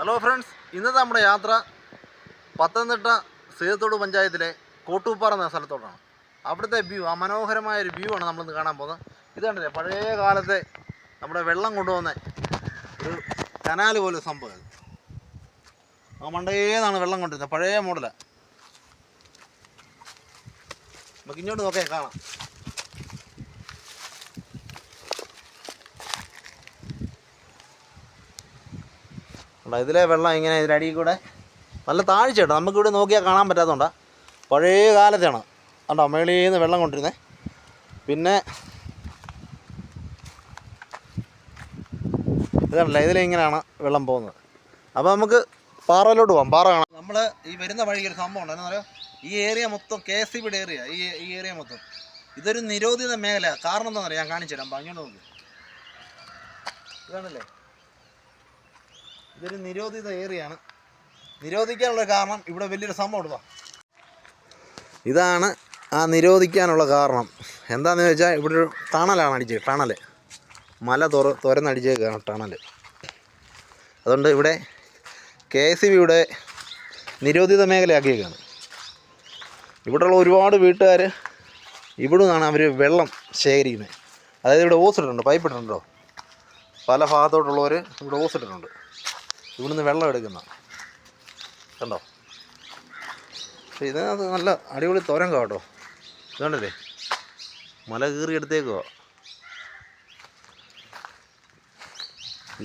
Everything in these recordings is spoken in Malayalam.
ഹലോ ഫ്രണ്ട്സ് ഇന്നത്തെ നമ്മുടെ യാത്ര പത്തനംതിട്ട സേതോട് പഞ്ചായത്തിലെ കോട്ടൂപ്പാറ എന്ന സ്ഥലത്തോട്ടാണ്. അവിടുത്തെ വ്യൂ ആ മനോഹരമായ ഒരു വ്യൂ ആണ് നമ്മളിന്ന് കാണാൻ പോകുന്നത്. ഇത് കണ്ടില്ലേ? പഴയ കാലത്തെ നമ്മുടെ വെള്ളം കൊണ്ടുവന്ന ഒരു കനാൽ പോലെ സംഭവം. ആ മണ്ടേന്നാണ് വെള്ളം കൊണ്ടിരുന്നത് പഴയ മോഡലാണ് നമുക്ക് ഇങ്ങോട്ട് നോക്കേ കാണാം. കണ്ടോ ഇതിലെ വെള്ളം ഇങ്ങനെ ഇതിനടിയിൽ കൂടെ നല്ല താഴ്ച കേട്ടോ നമുക്കിവിടെ നോക്കിയാൽ കാണാൻ പറ്റാത്തതുകൊണ്ടാ. പഴയ കാലത്താണ് കണ്ടോ മേളിൽ നിന്ന് വെള്ളം കൊണ്ടിരുന്നത് പിന്നെ ഇതല്ല ഇതിലിങ്ങനെയാണ് വെള്ളം പോകുന്നത്. അപ്പോൾ നമുക്ക് പാറയിലോട്ട് പോകാം പാറ കാണാം. നമ്മൾ ഈ വരുന്ന വഴിക്ക് ഒരു സംഭവം ഉണ്ട്. എന്താ പറയുക ഈ ഏരിയ മൊത്തം കെ എസ് ബിയുടെ ഏരിയ ഈ ഈ ഏരിയ മൊത്തം. ഇതൊരു നിരോധിത മേഖല കാരണം എന്താണെന്ന് അറിയാം ഞാൻ കാണിച്ചു തരാം അപ്പം അങ്ങോട്ട് നോക്ക്? ഇതാണല്ലേ? ഇതൊരു നിരോധിത ഏരിയയാണ് നിരോധിക്കാനുള്ള കാരണം ഇവിടെ വലിയൊരു സംഭവം വാ. ഇതാണ് ആ നിരോധിക്കാനുള്ള കാരണം. എന്താണെന്ന് വെച്ചാൽ ഇവിടെ ഒരു ടണലാണ് അടിച്ചത് ടണൽ മല തുറ തുരന്നടിച്ചേക്കാണ് ടണൽ അതുകൊണ്ട് ഇവിടെ കെ എസ് ബിയുടെ നിരോധിത മേഖലയാക്കിയേക്കാണ്. ഇവിടെയുള്ള ഒരുപാട് വീട്ടുകാർ ഇവിടെ നിന്നാണ് അവർ വെള്ളം ശേഖരിക്കുന്നത്. അതായത് ഇവിടെ ഓസ് ഇട്ടിട്ടുണ്ട് പൈപ്പ് ഇട്ടിട്ടുണ്ടോ? പല ഭാഗത്തോട്ടുള്ളവർ ഇവിടെ ഓസ് ഇട്ടിട്ടുണ്ട്. ഇവിടുന്ന് വെള്ളം എടുക്കുന്ന. കണ്ടോ? പക്ഷേ ഇതിനകത്ത് നല്ല അടിപൊളി തോരൻ കേട്ടോ. ഇതുണ്ടല്ലേ മല കീറി എടുത്തേക്കോ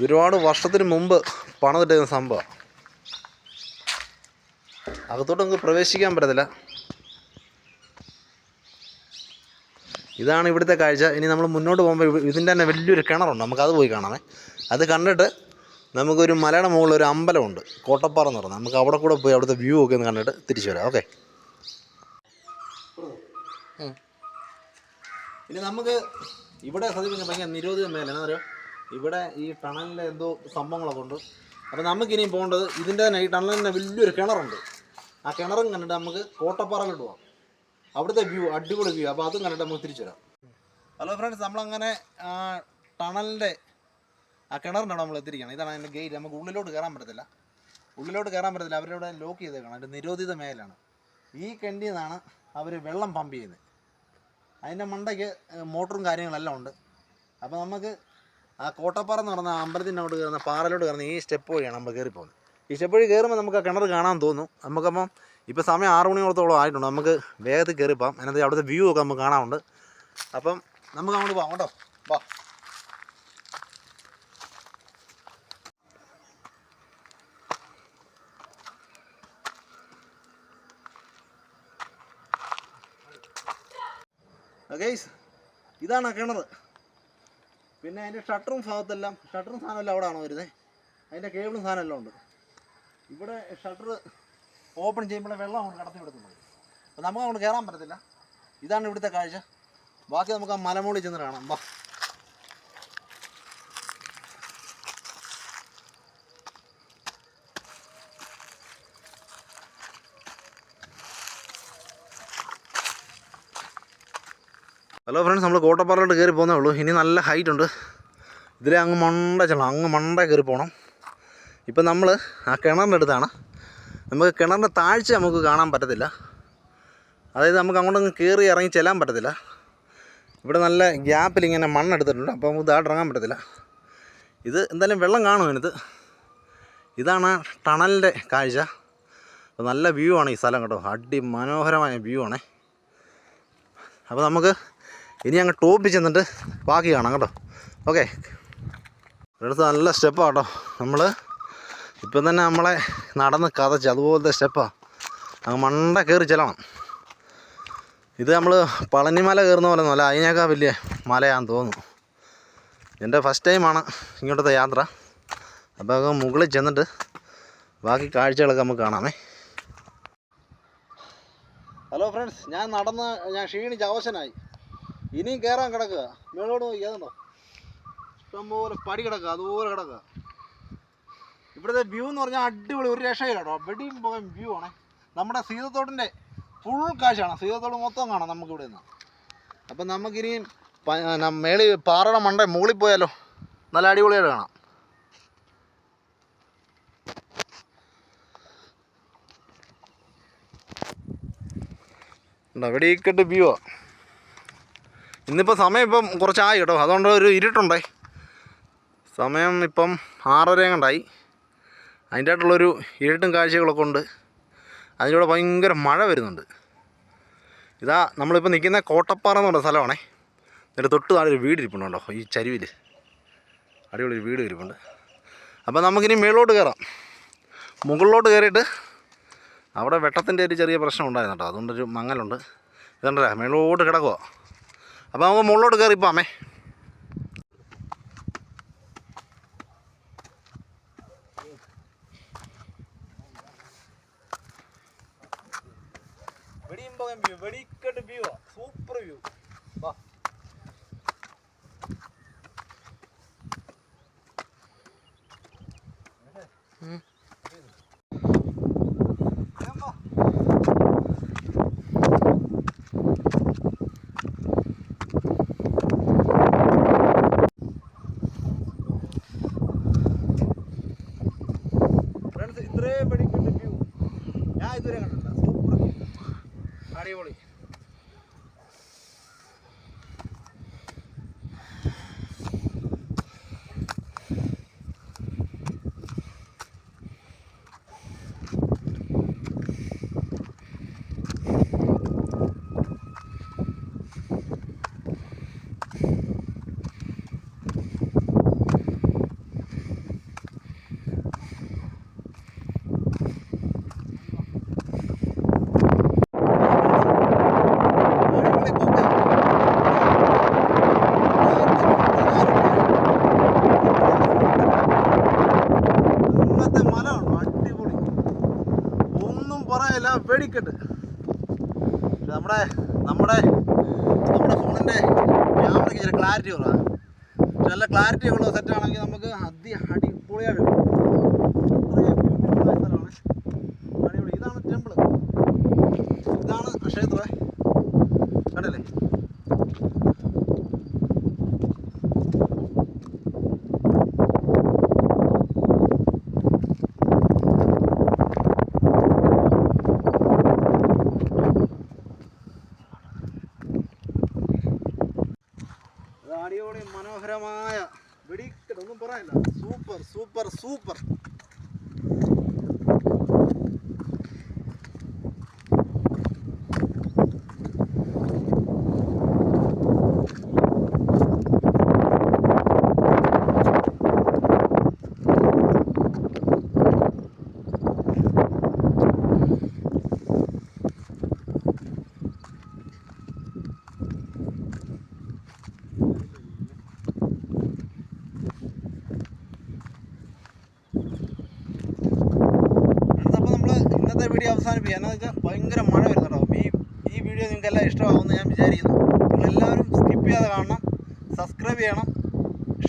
ഒരുപാട് വർഷത്തിന് മുമ്പ് പണിതിട്ടേക്കുന്ന സംഭവം. അകത്തോട്ട് നമുക്ക് പ്രവേശിക്കാൻ പറ്റത്തില്ല. ഇതാണ് ഇവിടുത്തെ കാഴ്ച. ഇനി നമ്മൾ മുന്നോട്ട് പോകുമ്പോൾ ഇതിന്റെ തന്നെ വലിയൊരു കിണറുണ്ട്. നമുക്കത് പോയി കാണാമേ. അത് കണ്ടിട്ട് നമുക്കൊരു മലയുടെ മുകളിൽ ഒരു അമ്പലമുണ്ട്. കോട്ടപ്പാറ എന്ന് പറഞ്ഞാൽ നമുക്ക് അവിടെ കൂടെ പോയി അവിടുത്തെ വ്യൂ ഒക്കെ ഒന്ന് കണ്ടിട്ട് തിരിച്ചു വരാം. ഓക്കെ ഇനി നമുക്ക് ഇവിടെ ശ്രദ്ധിക്കുന്ന ഭയങ്കര നിരോധിത മേല എന്താ പറയുക? ഇവിടെ ഈ ടണലിന്റെ എന്തോ സംഭവങ്ങളൊക്കെ ഉണ്ട്. അപ്പോൾ നമുക്കിനിയും പോകേണ്ടത് ഇതിന്റെ തന്നെ ഈ ടണലിന്റെ വലിയൊരു കിണറുണ്ട്. ആ കിണറും കണ്ടിട്ട് നമുക്ക് കോട്ടപ്പാറയിലോട്ട് പോകാം അവിടുത്തെ വ്യൂ അടിപൊളി വ്യൂ അപ്പോൾ അതും കണ്ടിട്ട് നമുക്ക് തിരിച്ചു വരാം. ഹലോ ഫ്രണ്ട്സ് നമ്മളങ്ങനെ ആ ടണലിന്റെ ആ അവിടെ നമ്മൾ എത്തിയിരിക്കണം ഇതാണ് അതിന്റെ ഗേറ്റ് നമുക്ക് ഉള്ളിലോട്ട് കയറാൻ പറ്റത്തില്ല. ഉള്ളിലോട്ട് കയറാൻ പറ്റത്തില്ല. അവരവിടെ ലോക്ക് ചെയ്തേക്കണം. അതിന്റെ നിരോധിത മേലാണ് ഈ കെണ്ടിൽ നിന്നാണ് അവർ വെള്ളം പമ്പ് ചെയ്യുന്നത്. അതിന്റെ മണ്ടയ്ക്ക് മോട്ടറും കാര്യങ്ങളെല്ലാം ഉണ്ട്. അപ്പോൾ നമുക്ക് ആ കോട്ടപ്പാറ എന്ന് പറഞ്ഞ അമ്പലത്തിന്റെ അവിടെ കയറുന്ന പാറയിലോട്ട് കയറുന്ന ഈ സ്റ്റെപ്പ് വഴിയാണ് നമ്മൾ കയറി പോകുന്നത് ഈ സ്റ്റെപ്പ് വഴി കയറുമ്പോൾ നമുക്ക് ആ കിണർ കാണാൻ തോന്നും. നമുക്കപ്പം ഇപ്പോൾ സമയം ആറ് മണിയോളത്തോളം ആയിട്ടുണ്ട്. നമുക്ക് വേഗത്തിൽ കയറിപ്പോകാം. അതിനകത്ത് അവിടുത്തെ വ്യൂ ഒക്കെ നമുക്ക് കാണാനുണ്ട്. അപ്പം നമുക്ക് അങ്ങോട്ട് പോകാം. കേട്ടോ. വാ. ഗൈസ് ഇതാണ് കിണർ പിന്നെ അതിന്റെ ഷട്ടറും ഭാഗത്തെല്ലാം ഷട്ടറും സാധനമെല്ലാം അവിടെ ആണോ വരുന്നത് അതിന്റെ കേബിളും സാധനം എല്ലാം ഉണ്ട്. ഇവിടെ ഷട്ടർ ഓപ്പൺ ചെയ്യുമ്പോൾ വെള്ളം അങ്ങോട്ട് കടത്തി വിടുന്നുണ്ട് അപ്പോൾ നമുക്ക് അങ്ങോട്ട് കയറാൻ പറ്റത്തില്ല. ഇതാണ് ഇവിടുത്തെ കാഴ്ച. ബാക്കി നമുക്ക് ആ മലമുകളിൽ ചെന്ന് കാണാം. വാ. ഹലോ ഫ്രണ്ട്സ് നമ്മൾ കോട്ടപ്പാറയിലോട്ട് കയറി പോകുന്നേ ഉള്ളൂ. ഇനി നല്ല ഹൈറ്റ് ഉണ്ട്. ഇതിലെ അങ്ങ് മണ്ട ചെല്ലണം. അങ്ങ് മണ്ട കയറി പോകണം ഇപ്പം നമ്മൾ ആ കിണറിന്റെ അടുത്താണ്. നമുക്ക് കിണറിന്റെ താഴ്ച നമുക്ക് കാണാൻ പറ്റത്തില്ല. അതായത് നമുക്ക് അങ്ങോട്ടൊന്ന് കയറി ഇറങ്ങി ചെല്ലാൻ പറ്റത്തില്ല. ഇവിടെ നല്ല ഗ്യാപ്പിൽ ഇങ്ങനെ മണ്ണെടുത്തിട്ടുണ്ട്. അപ്പോൾ നമുക്ക് ഇതായിട്ട് ഇറങ്ങാൻ പറ്റത്തില്ല. ഇത് എന്തായാലും വെള്ളം കാണും ഇതിനകത്ത്. ഇതാണ് ടണലിന്റെ കാഴ്ച. അപ്പോൾ നല്ല വ്യൂ ആണ് ഈ സ്ഥലം കേട്ടോ. അടിമനോഹരമായ വ്യൂ ആണേ. അപ്പോൾ നമുക്ക് ഇനി അങ്ങ് ടോപ്പിൽ ചെന്നിട്ട് ബാക്കി കാണാം കേട്ടോ. ഓക്കെ. ഇവിടുത്തെ നല്ല സ്റ്റെപ്പാണ് കേട്ടോ. നമ്മൾ ഇപ്പം തന്നെ നമ്മളെ നടന്ന് കഥച്ച് അതുപോലത്തെ സ്റ്റെപ്പാണ് അങ്ങ് മണ്ട കയറി ചെല്ലണം. ഇത് നമ്മൾ പളനിമല കയറുന്ന പോലെ ഒന്നുമല്ല അതിനേക്കാൾ വലിയ മലയാണെന്ന് തോന്നുന്നു. എന്റെ ഫസ്റ്റ് ടൈമാണ് ഇങ്ങോട്ടത്തെ യാത്ര. അപ്പോൾ അങ്ങ് മുകളിൽ ചെന്നിട്ട് ബാക്കി കാഴ്ചകളൊക്കെ നമുക്ക് കാണാമേ. ഹലോ ഫ്രണ്ട്സ് ഞാൻ നടന്ന് ഞാൻ ക്ഷീണിച്ച് അവശനായി. ഇനിയും കേറാൻ കിടക്കുക. മേളോട് നോക്കി അതുണ്ടോ ഇഷ്ടംപോലെ പടി കിടക്കുക അതുപോലെ കിടക്കുക. ഇവിടുത്തെ വ്യൂ എന്ന് പറഞ്ഞാൽ അടിപൊളി ഒരു രക്ഷയില്ല കേട്ടോ. വെടിയും പോകാൻ വ്യൂ ആണ്. നമ്മുടെ സീതത്തോടിന്റെ ഫുൾ കാശാണ് സീതത്തോട് മൊത്തം കാണാം നമുക്കിവിടെ നിന്ന് അപ്പം നമുക്കിനിയും മേളി പാറയുടെ മണ്ട മുകളിൽ പോയാലോ? നല്ല അടിപൊളിയായിട്ട് കാണാം. ഇവിടെ ഈ കെട്ട് വ്യൂ ആണ് ഇന്നിപ്പോൾ സമയം ഇപ്പം കുറച്ചായി കേട്ടോ. അതുകൊണ്ട് ഒരു ഇരുട്ടുണ്ടേ. സമയം ഇപ്പം ആറര കണ്ടായി. അതിന്റെ ആയിട്ടുള്ളൊരു ഇരുട്ടും കാഴ്ചകളൊക്കെ ഉണ്ട്. അതിലൂടെ ഭയങ്കര മഴ വരുന്നുണ്ട്. ഇതാ നമ്മളിപ്പോൾ നിൽക്കുന്ന കോട്ടപ്പാറ എന്ന് പറഞ്ഞ സ്ഥലമാണേ. എന്നിട്ട് തൊട്ട് താഴെ വീട് ഇരിപ്പുണ്ടോ ഈ ചരിവിൽ അടിപൊളി വീട് ഇരിപ്പുണ്ട്. അപ്പോൾ നമുക്കിനി മേളിലോട്ട് കയറാം മുകളിലോട്ട് കയറിയിട്ട് അവിടെ വെട്ടത്തിന്റെ ഒരു ചെറിയ പ്രശ്നം ഉണ്ടായിരുന്നു കേട്ടോ. അതുകൊണ്ടൊരു മങ്ങലുണ്ട്. ഇതുണ്ടല്ലേ മേളിലോട്ട് കിടക്കുക അപ്പോൾ നമുക്ക് മുകളിലോട്ട് കയറി പോകാമേ വെടിക്കെട്ട് വ്യൂ സൂപ്പർ വ്യൂ വാ. ഫ്രണ്ട്സ് ഇത്രയും വെടിക്കെട്ട് വ്യൂ ഞാൻ ഇതുവരെ കണ്ടിട്ടില്ല സൂപ്പർ അടിപൊളി അടിപൊളി കൊക്ക. ഇന്നത്തെ മല ഉണ്ടോ അടിപൊളി ഒന്നും പറയാനില്ല നമ്മുടെ നമ്മുടെ നമ്മുടെ ഫോണിന്റെ ക്യാമറയ്ക്ക് ചില ക്ലാരിറ്റി കുറവാണ് നല്ല ക്ലാരിറ്റി ഉള്ള സെറ്റ് ആണെങ്കിൽ നമുക്ക് അതി സ്ഥലമാണ്. അടിപൊളി. ഇതാണ് ടെമ്പിൾ ഇതാണ് ക്ഷേത്രം. കണ്ടല്ലേ ഇത് അടിപൊളി മനോഹരമായ വെടിക്കെട്ട് ഒന്നും പറയാനില്ല സൂപ്പർ സൂപ്പർ സൂപ്പർ അപ്പോൾ നമ്മൾ ഇന്നത്തെ വീഡിയോ അവസാനിപ്പിക്കുക എന്നാന്ന് വെച്ചാൽ ഭയങ്കര മഴ വരുന്നുണ്ടോ? ഈ ഈ വീഡിയോ നിങ്ങൾക്ക് എല്ലാം ഇഷ്ടമാകുമെന്ന് ഞാൻ വിചാരിക്കുന്നു. നിങ്ങളെല്ലാവരും സ്കിപ്പ് ചെയ്യാതെ കാണണം സബ്സ്ക്രൈബ് ചെയ്യണം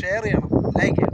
ഷെയർ ചെയ്യണം ലൈക്ക് ചെയ്യണം.